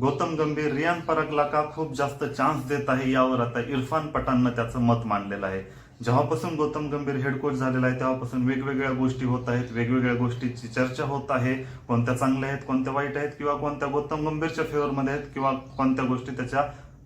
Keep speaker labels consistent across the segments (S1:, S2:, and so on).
S1: गौतम गंभीर रियान परागला का खूप जास्त चान्स देत आहे यावर आता इरफान पठाणनं त्याचं मत मांडलेलं आहे. जेव्हापासून गौतम गंभीर हेड कोच झालेला आहे तेव्हापासून वेगवेगळ्या गोष्टी होत आहेत वेगवेगळ्या गोष्टीची चर्चा होत आहे. कोणत्या चांगल्या आहेत कोणत्या वाईट आहेत किंवा कोणत्या गौतम गंभीरच्या फेवरमध्ये आहेत किंवा कोणत्या गोष्टी त्याच्या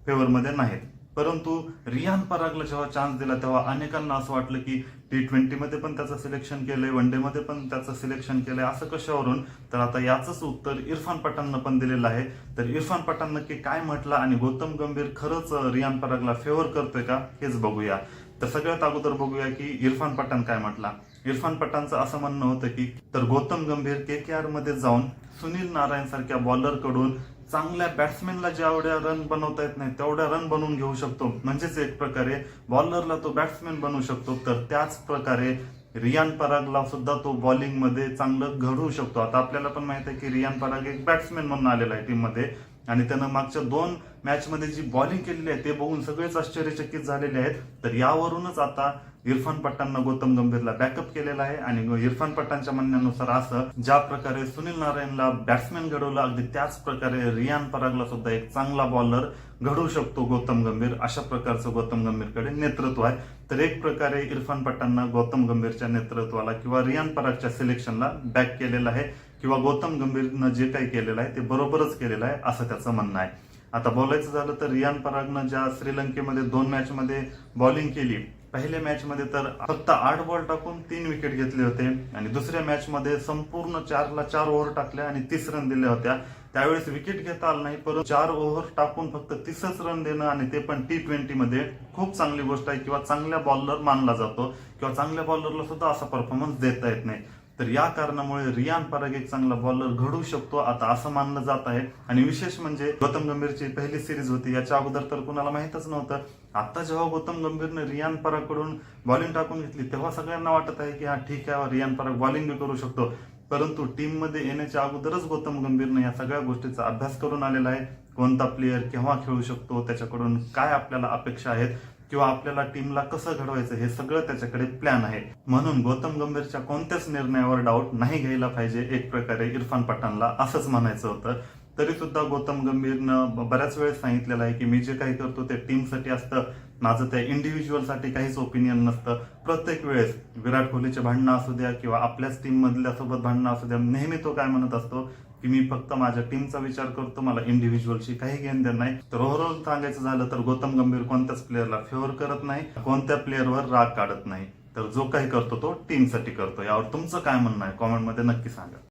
S1: फेवरमध्ये नाहीत. परंतु रियान परागला जेव्हा चान्स दिला तेव्हा अनेकांना असं वाटलं की टी ट्वेंटीमध्ये पण त्याचं सिलेक्शन केलंय वन डे मध्ये पण त्याचं सिलेक्शन केलंय असं कशावरून? तर आता याचंच उत्तर इरफान पठाणनं पण दिलेलं आहे. तर इरफान पठाण नक्की काय म्हटलं आणि गौतम गंभीर खरंच रियान परागला फेवर करतोय का हेच बघूया. तर सगळ्यात अगोदर बघूया की इरफान पठाण काय म्हटला. इरफान पठाणचं असं म्हणणं होतं की तर गौतम गंभीर के के आरमध्ये जाऊन सुनील नारायण सारख्या बॉलरकडून चांगल्या बॅट्समॅनला जेवढ्या रन बनवता येत नाही तेवढ्या रन बनवून घेऊ शकतो. म्हणजेच एक प्रकारे बॉलरला तो बॅट्समॅन बनवू शकतो. तर त्याच प्रकारे रियान परागला सुद्धा तो बॉलिंगमध्ये चांगलं घडवू शकतो. आता आपल्याला पण माहीत आहे की रियान पराग एक बॅट्समॅन म्हणून आलेला आहे टीममध्ये आणि त्यानं मागच्या दोन मॅचमध्ये जी बॉलिंग केलेली आहे ते बघून सगळेच आश्चर्यचकित झालेले आहेत. तर यावरूनच आता इरफान पट्टांना गौतम गंभीरला बॅकअप केलेला आहे आणि इरफान पट्टांच्या म्हणण्यानुसार असं ज्या प्रकारे सुनील नारायणला बॅट्समॅन घडवलं अगदी त्याच प्रकारे रियान परागला सुद्धा एक चांगला बॉलर घडवू शकतो गौतम गंभीर. अशा प्रकारचं गौतम गंभीरकडे नेतृत्व आहे. तर एक प्रकारे इरफान पट्टांना गौतम गंभीरच्या नेतृत्वाला किंवा रियान परागच्या सिलेक्शनला बॅक केलेला आहे. किंवा गौतम गंभीरनं जे काही केलेलं आहे ते बरोबरच केलेलं आहे असं त्याचं म्हणणं आहे. आता बोलायचं झालं तर रियान परागनं ज्या श्रीलंकेमध्ये दोन मॅचमध्ये बॉलिंग केली पहिल्या मॅचमध्ये तर फक्त आठ बॉल टाकून तीन विकेट घेतले होते आणि दुसऱ्या मॅचमध्ये संपूर्ण चारला चार ओव्हर टाकल्या आणि तीस रन दिल्या होत्या. त्यावेळेस विकेट घेता आलं नाही परंतु चार ओव्हर टाकून फक्त तीसच रन देणं आणि ते पण टी ट्वेंटी मध्ये खूप चांगली गोष्ट आहे किंवा चांगल्या बॉलर मानला जातो किंवा चांगल्या बॉलरला सुद्धा असा परफॉर्मन्स देता येत नाही. तर या कारणामुळे रियान पराग एक चांगला बॉलर घडू शकतो. आता असं मानलं जात आहे. आणि विशेष म्हणजे गौतम गंभीरची पहिली सिरीज होती. याच्या अगोदर तर कुणाला माहितच नव्हतं. आता जेव्हा गौतम गंभीरने रियान परागकडून बॉलिंग टाकून घेतली तेव्हा सगळ्यांना वाटत आहे की हा ठीक आहे रियान पराग बॉलिंग बी करू शकतो. परंतु टीममध्ये येण्याच्या अगोदरच गौतम गंभीरने या सगळ्या गोष्टीचा अभ्यास करून आलेला आहे. कोणता प्लेअर केव्हा खेळू शकतो? त्याच्याकडून काय आपल्याला अपेक्षा आहेत? किंवा आपल्याला टीमला कसं घडवायचं हे सगळं त्याच्याकडे प्लॅन आहे. म्हणून गौतम गंभीरच्या कोणत्याच निर्णयावर डाऊट नाही घ्यायला पाहिजे एक प्रकारे इरफान पठाणला असंच म्हणायचं होतं. तरी सुद्धा गौतम गंभीरनं बऱ्याच वेळेस सांगितलेलं आहे की मी जे काही करतो ते टीमसाठी असतं. माझं त्या इंडिव्हिज्युअलसाठी काहीच ओपिनियन नसतं. प्रत्येक वेळेस विराट कोहलीचे भांडणं असू द्या किंवा आपल्याच टीम मधल्या सोबत भांडणं असू द्या नेहमी तो काय म्हणत असतो? की मी फक्त माझ्या टीमचा विचार करतो मला इंडिव्हिज्युअलशी काही घेण देणार नाही. तर ओव्हरऑल सांगायचं झालं तर गौतम गंभीर कोणत्याच प्लेअरला फेवर करत नाही कोणत्या प्लेअरवर राग काढत नाही. तर जो काही करतो तो टीमसाठी करतो. यावर तुमचं काय म्हणणं आहे? कॉमेंटमध्ये नक्की सांगा.